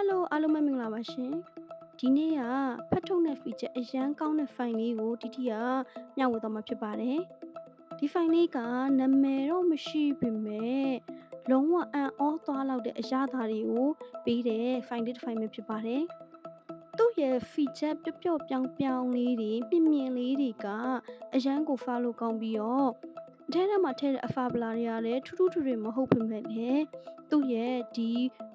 Hello အားလုံးပဲမင်္ဂလာပါရှင်ဒီနေ့ကဖတ်ထုတ်တဲ့ feature အရန်ကောင်းတဲ့ file လေးကိုတီတီကမျှဝေသွားမှာဖြစ်ပါတယ်ဒီ file လေးကနာမည်တော့မရှိပေမဲ့လုံးဝအံ့ဩသွားလောက်တဲ့အရာသာတွေကိုပေးတဲ့ file လေးတစ် file ပဲဖြစ်ပါတယ်သူ့ရဲ့ feature ပျော့ပျော့ပြောင်းပြောင်းလေးတွေမြင်မြင်လေးတွေကအရန်ကို follow ကောင်းပြီးတော့အထဲထဲမှာထည့်တဲ့အဖာဗလာတွေကလည်းထူးထူးထွေထွေမဟုတ်ပေမဲ့လည်းသူ့ရဲ့ဒီ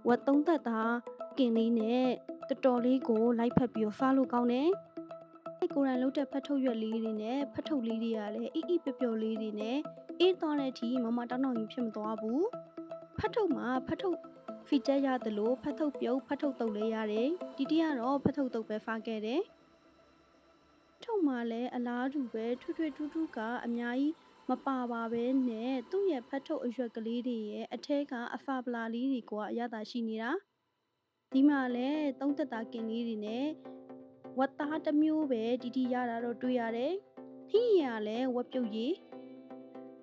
ဝက်သုံးသက်သား ကင်လေးနဲ့တော်တော်လေးကိုလိုက်ဖက်ပြီးတော့ဖားလို့ကောင်းတယ်။အဲ့ကိုယ်တိုင်လုပ်တဲ့ဖတ်ထုတ်ရွက်လေးတွေနဲ့ဖတ်ထုတ်လေးတွေကလည်းအီအီပျော်ပျော်လေးတွေနဲ့အေးသွားတဲ့အထိမမတောင်းတောင်းကြီးဖြစ်မသွားဘူး။ဖတ်ထုတ်မှာဖတ်ထုတ် feature ရတယ်လို့ဖတ်ထုတ်ပြုတ်ဖတ်ထုတ်တုပ်လေးရတယ်။ဒီတီကတော့ဖတ်ထုတ်တုပ်ပဲဖားခဲ့တယ်။ထုတ်မှာလည်းအလားတူပဲထွထွထူးထူးကအများကြီးမပါပါပဲနဲ့သူ့ရဲ့ဖတ်ထုတ်အရွက်ကလေးတွေရဲ့အထက်ကအဖာပလာလေးတွေကအရသာရှိနေတာ။ ဒီမှာလည်းသုံးသက်တာကင်လေးတွေနဲ့ဝတ်သားတစ်မျိုးပဲတီတီရတာတော့တွေ့ရတယ်။ဟင်းရလည်းဝက်ပြုတ်ရည်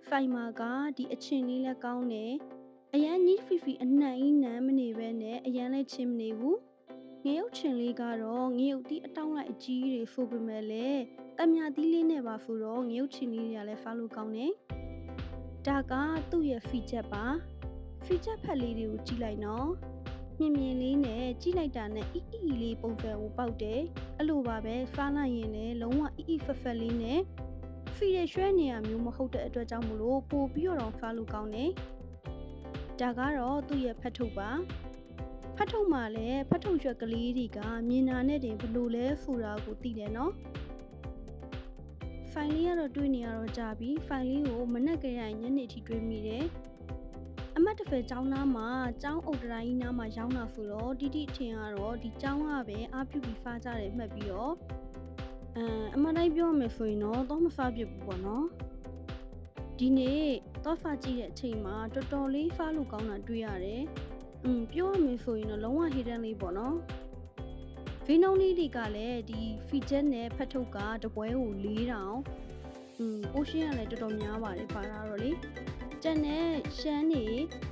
ဖိုင်မာကဒီအချင်းလေးလည်းကောင်းတယ်။အရန်ကြီးဖီဖီအနှံ့ကြီးနမ်းမနေပဲနဲ့အရန်လည်းချင်းမနေဘူး။ငရုတ်ချင်လေးကတော့ငရုတ်တီးအတောင်းလိုက်အကြီးတွေဖူပေမဲ့လည်းတမယာသီးလေးနဲ့ပါဖူတော့ငရုတ်ချင်လေးတွေကလည်းဖားလို့ကောင်းတယ်။ဒါကသူ့ရဲ့ feature ပါ။ feature ဖက်လေးတွေကိုကြည့်လိုက်နော်။ မြင်မြင်လေးနဲ့ကြည့်လိုက်တာနဲ့အီအီလေးပုံစံကိုပေါက်တယ်။အဲ့လိုပါပဲဖားလိုက်ရင်လည်းလုံးဝအီအီဖက်ဖက်လေးနဲ့ဖီရရွှဲနေရမျိုးမဟုတ်တဲ့အတွက်ကြောင့်မလို့ပို့ပြီးတော့ဖားလို့ကောင်းတယ်။ဒါကတော့သူ့ရဲ့ဖက်ထုတ်ပါ။ဖတ်ထုတ်မှာလည်းဖတ်ထုတ်ရွက်ကလေးတွေကမြင်နာနဲ့တင်ဘလို့လဲဖူတာကိုသိတယ်နော်ဖိုင်လေးကတော့တွေးနေရတော့ကြာပြီဖိုင်လေးကိုမနက်ကရညနေထိတွေးမိတယ် အမတ်တဖယ်ကျောင်းသားမှာကျောင်းအုပ်တိုင်းကြီးနားမှာရောင်းတာဖူတော့တိတိထင်ကတော့ဒီကျောင်းကပဲအားပြုပြီးဖားကြတယ်မှတ်ပြီးတော့အမ်အမတ်တိုင်းပြောရမယ်ဆိုရင်တော့တော့မဖားပြဘူးပေါ့နော်ဒီနေ့တော့ဖားကြည့်တဲ့အချိန်မှာတော်တော်လေးဖားလို့ကောင်းတာတွေ့ရတယ်อืมပြောရမယ်ဆိုရင်တော့လုံးဝ hidden လေးပေါ့နော်ဗီနုံလေးတွေကလည်းဒီ feature နဲ့ဖတ်ထုတ်ကတပွဲကို4000 อืม portion ကလည်းတော်တော်များပါတယ်ပါတာတော့လေကျန်တဲ့ရှမ်းနေ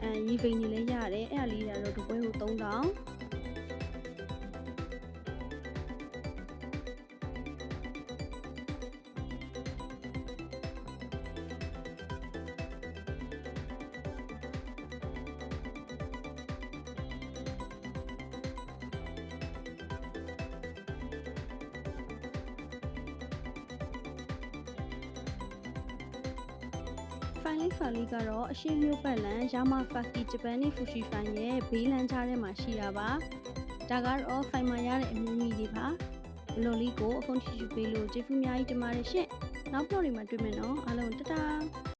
အဲရီဖိန်နေလည်းရတယ်အဲ့ဒါလေးတွေကတော့တပွဲကို3000 ဖိုင်လေးဖာလေးကတော့အရှိမျိုးပတ်လန်ယာမာဖာကီဂျပန်နေဖူရှီဖိုင်ရဲ့ဘေးလန်ချထဲမှာရှိတာပါဒါကတော့ဖိုင်မှာရတဲ့အမျိုးမျိုးတွေပါဘလော်လေးကိုအဖုန်းချီချူပေးလို့ကျေးဇူးအများကြီးတင်ပါတယ်ရှင့်နောက်ပြော်တွေမှာတွေ့မယ်နော်အားလုံးတတား